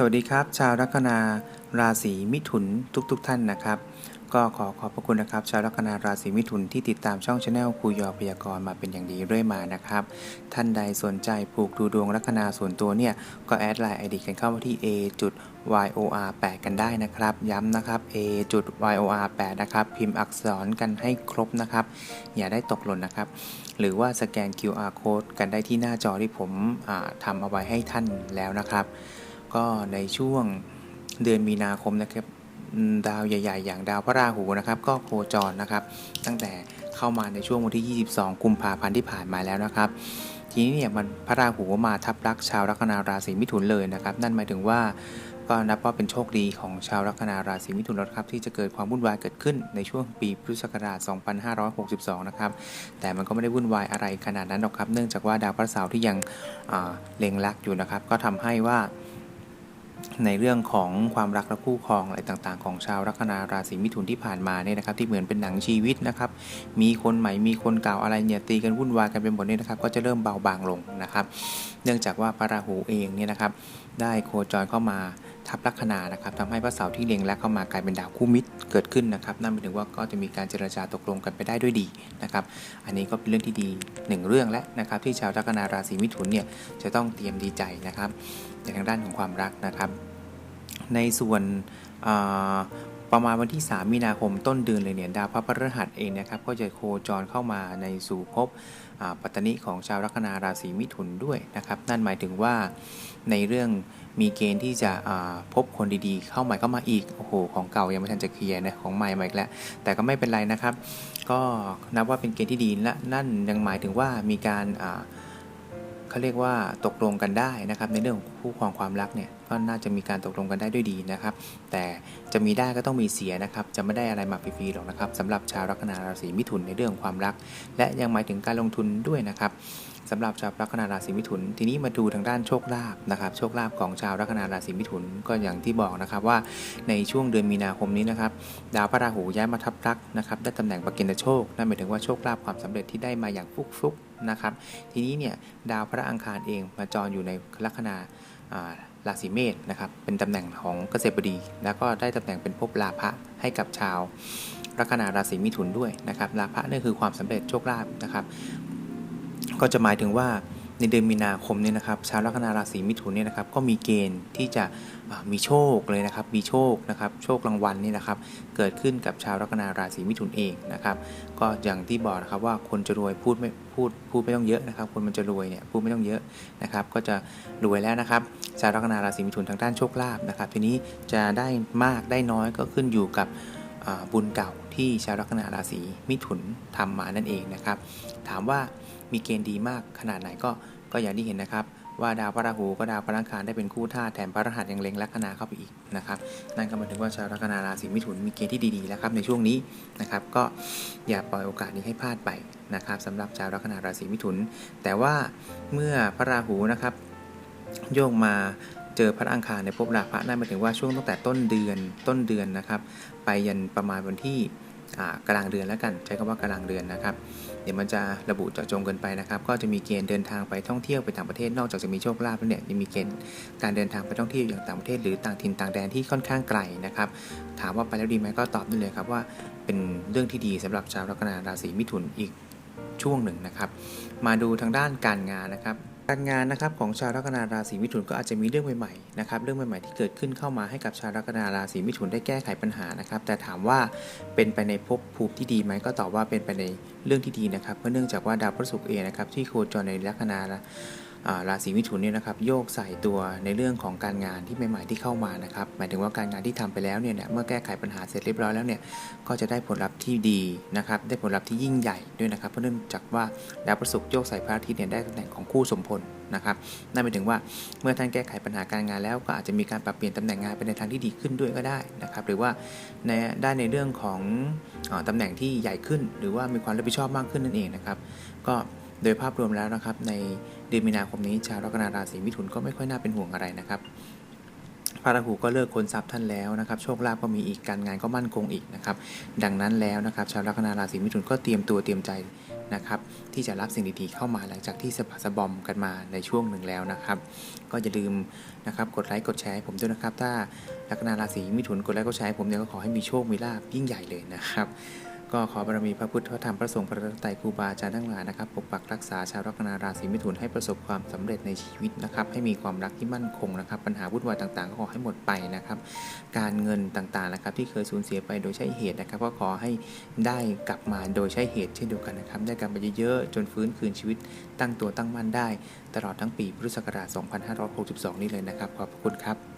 สวัสดีครับ ชาวลัคนาราศีมิถุนทุกๆทท่านนะครับ ก็ขอขอบพระคุณนะครับ ชาวลัคนาราศีมิถุนที่ติดตามช่องชาแนลคุยอพยากรณ์มาเป็นอย่างดีเรื่อยมานะครับ ท่านใดสนใจปลูกดูดวงลัคนาส่วนตัวเนี่ย ก็แอดไลน์ไอดีกันเข้ามาที่ a yor 8กันได้นะครับ ย้ำนะครับ a yor 8นะครับ พิมพ์อักษรกันให้ครบนะครับ อย่าได้ตกหล่นนะครับ หรือว่าสแกน QR code กันได้ที่หน้าจอที่ผมอ่าทำเอาไว้ให้ท่านแล้วนะครับ ก็ในช่วงเดือนมีนาคมนะครับดาวใหญ่ ๆ อย่างดาวพระราหูนะครับ ก็โคจรนะครับ ตั้งแต่เข้ามาในช่วงวันที่ 22 กุมภาพันธ์ที่ผ่านมาแล้วนะครับ ทีนี้เนี่ยมันพระราหูมาทับลักชาวลัคนาราศีมิถุนเลยนะครับ นั่นหมายถึงว่าก็นับว่าเป็นโชคดีของชาวลัคนาราศีมิถุนแล้วครับ ที่จะเกิดความวุ่นวายเกิดขึ้นในช่วงปีพุทธศักราช 2562 นะครับ แต่มันก็ไม่ได้วุ่นวายอะไรขนาดนั้นหรอกครับ เนื่องจากว่าดาวพระเสาร์ที่ยังเล็งลักอยู่นะครับ ก็ทำให้ว่า ในเรื่องของความรักและคู่ครองอะไรต่างๆ ของชาวลัคนาราศีมิถุนที่ผ่านมาเนี่ยนะครับ ที่เหมือนเป็นหนังชีวิตนะครับ มีคนใหม่มีคนเก่าอะไรเนี่ยตีกันวุ่นวายกันเป็นหมดเนี่ยนะครับ ก็จะเริ่มเบาบางลงนะครับ เนื่องจากว่าพระราหูเองเนี่ยนะครับ ได้โคจรเข้ามาทับลัคนานะครับทำให้พระเสาร์ที่เล็งและเข้ามากลายเป็นดาวคู่มิตรเกิดขึ้นนะครับ นั่นหมายถึงว่าก็จะมีการเจรจาตกลงกันไปได้ด้วยดีนะครับ อันนี้ก็เป็นเรื่องที่ดีหนึ่งเรื่องแล้วนะครับที่ชาวลัคนาราศีมิถุนเนี่ยจะต้องเตรียมดีใจนะครับ ในทางด้านของความรักนะครับ ในส่วนประมาณวันที่ 3 มีนาคมต้นเดือนเลยเนี่ยดาวพระพฤหัสเองนะครับก็จะโคจรเข้ามาในสู่ภพปัตตนิของชาวลัคนาราศีมิถุนด้วยนะครับ นั่นหมายถึงว่าในเรื่องมีเกณฑ์ที่จะพบคนดีๆ เข้าใหม่เข้ามาอีกโอ้โหของเก่ายังไม่ทันจะเคลียร์นะของใหม่มาอีกแล้วแต่ก็ไม่เป็นไรนะครับ ก็นับว่าเป็นเกณฑ์ที่ดีและนั่นยังหมายถึงว่ามีการ เขาเรียกว่าตกลงกันได้นะครับในเรื่องของคู่ครองความรักเนี่ยก็น่าจะมีการตกลงกันได้ด้วยดีนะครับ แต่จะมีได้ก็ต้องมีเสียนะครับ จะไม่ได้อะไรมาฟรีๆหรอกนะครับสำหรับชาวลัคนาราศีมิถุนในเรื่องความรัก และยังหมายถึงการลงทุนด้วยนะครับสำหรับชาวลัคนาราศีมิถุน ทีนี้มาดูทางด้านโชคลาภนะครับ โชคลาภของชาวลัคนาราศีมิถุนก็อย่างที่บอกนะครับว่าในช่วงเดือนมีนาคมนี้นะครับ ดาวพระราหูย้ายมาทับลักนะครับ ได้ตำแหน่งปกินโชค นั่นหมายถึงว่าโชคลาภความสำเร็จที่ได้มาอย่างฟุกๆ นะครับ ทีนี้เนี่ยดาวพระอังคารเองมาจรอยู่ในลัคนาราศีเมษนะครับเป็นตำแหน่งของเกษตรบดี แล้วก็ได้ตำแหน่งเป็นภพลาภะให้กับชาวลัคนาราศีมิถุนด้วยนะครับลาภะนี่คือความสำเร็จโชคลาภนะครับ ก็จะหมายถึงว่า ในเดือนมีนาคมเนี่ยนะครับชาวลัคนาราศีมิถุนเนี่ยนะครับก็มีเกณฑ์ที่จะมีโชคเลยนะครับ มีโชคนะครับ โชครางวัลนี่นะครับ เกิดขึ้นกับชาวลัคนาราศีมิถุนเองนะครับ ก็อย่างที่บอกนะครับว่าคนจะรวยพูดไม่พูดพูดไม่ต้องเยอะนะครับ คนมันจะรวยเนี่ยพูดไม่ต้องเยอะนะครับ ก็จะรวยแล้วนะครับ ชาวลัคนาราศีมิถุนทางด้านโชคลาภนะครับ ทีนี้จะได้มากได้น้อยก็ขึ้นอยู่กับ บุญเก่าที่ชาวลัคนาราศีมิถุนทำมานั่นเองนะครับ ถามว่ามีเกณฑ์ดีมากขนาดไหนก็ก็อย่างที่เห็นนะครับ ว่าดาวพระราหูก็ดาวพระอังคารได้เป็นคู่ท่าแถมพระรหัสยังเล็งลัคนาเข้าไปอีกนะครับนั่นก็หมายถึงว่าชาวลัคนาราศีมิถุนมีเกณฑ์ที่ดีๆแล้วครับในช่วงนี้นะครับ ก็อย่าปล่อยโอกาสนี้ให้พลาดไปนะครับสำหรับชาวลัคนาราศีมิถุน แต่ว่าเมื่อพระราหูนะครับโยกมา เจอพระอังคารในภพราพะนั่นหมายถึงว่าช่วงตั้งแต่ต้นเดือนต้นเดือนนะครับ ไปยันประมาณวันที่กลางเดือนแล้วกัน ใช้คำว่ากลางเดือนนะครับ เดี๋ยวมันจะระบุเจาะจงเกินไปนะครับ ก็จะมีเกณฑ์เดินทางไปท่องเที่ยวไปต่างประเทศนอกจากจะมีโชคลาภแล้วเนี่ยยังมีเกณฑ์การเดินทางไปท่องเที่ยวอย่างต่างประเทศหรือต่างถิ่นต่างแดนที่ค่อนข้างไกลนะครับ ถามว่าไปแล้วดีไหมก็ตอบได้เลยครับว่าเป็นเรื่องที่ดีสำหรับชาวลัคนาราศีมิถุนอีกช่วงหนึ่งนะครับ มาดูทางด้านการงานนะครับ การงานนะครับของชาวลัคนาราศีมิถุนก็อาจจะมีเรื่องใหม่ๆนะครับเรื่องใหม่ๆที่เกิดขึ้นเข้ามาให้กับชาวลัคนาราศีมิถุนได้แก้ไขปัญหานะครับแต่ถามว่าเป็นไปในภพภูมิที่ดีไหมก็ตอบว่าเป็นไปในเรื่องที่ดีนะครับเพราะเนื่องจากว่าดาวพฤหัสเองนะครับที่โคจรในลัคนาอ่า ราศีมิถุนเนี่ยนะครับโยกใส่ตัวในเรื่องของการงานที่ใหม่ๆที่เข้ามานะครับหมายถึงว่าการงานที่ทำไปแล้วเนี่ยเมื่อแก้ไขปัญหาเสร็จเรียบร้อยแล้วเนี่ยก็จะได้ผลลัพธ์ที่ดีนะครับได้ผลลัพธ์ที่ยิ่งใหญ่ด้วยนะครับเพราะเนื่องจากว่าดาวพฤหัสโยกใส่พระอาทิตย์เนี่ยได้ตำแหน่งของคู่สมพลนะครับนั่นหมายถึงว่าเมื่อท่านแก้ไขปัญหาการงานแล้วก็อาจจะมีการปรับเปลี่ยนตำแหน่งงานไปในทางที่ดีขึ้นด้วยก็ได้นะครับหรือว่าในได้ในเรื่องของอตำแหน่งที่ใหญ่ขึ้น หรือว่ามีความรับผิดชอบมากขึ้นนั่นเองนะครับก็ โดยภาพรวมแล้วนะครับ ในเดือนมีนาคมนี้ชาวลัคนาราศีมิถุนก็ไม่ค่อยน่าเป็นห่วงอะไรนะครับพระราหูก็เลิกคนทรัพย์ท่านแล้วนะครับโชคลาภก็มีอีกการงานก็มั่นคงอีกนะครับ ดังนั้นแล้วนะครับ ชาวลัคนาราศีมิถุนก็เตรียมตัวเตรียมใจนะครับ ที่จะรับสิ่งดีๆเข้ามาหลังจากที่สะบักสะบอมกันมาในช่วงหนึ่งแล้วนะครับ ก็อย่าลืมนะครับกดไลค์กดแชร์ผมด้วยนะครับ ถ้าลัคนาราศีมิถุนกดไลค์กดแชร์ผมเนี่ยก็ขอให้มีโชคมีลาภยิ่งใหญ่เลยนะครับ ก็ขอบารมีพระพุทธพระธรรมพระสงฆ์พระรัตนตรัยครูบาอาจารย์ทั้งหลายนะครับปกปักรักษาชาวลัคนาราศีมิถุนให้ประสบความสำเร็จในชีวิตนะครับ ให้มีความรักที่มั่นคงนะครับ ปัญหาวุ่นวายต่างๆ ก็ขอให้หมดไปนะครับ การเงินต่างๆนะครับที่เคยสูญเสียไปโดยใช้เหตุนะครับ ก็ขอให้ได้กลับมาโดยใช้เหตุเช่นเดียวกันนะครับ ได้กลับมาเยอะๆจนฟื้นคืนชีวิตตั้งตัวตั้งมั่นได้ ตลอดทั้งปีพุทธศักราช 2562 นี้เลยนะครับขอบพระคุณครับ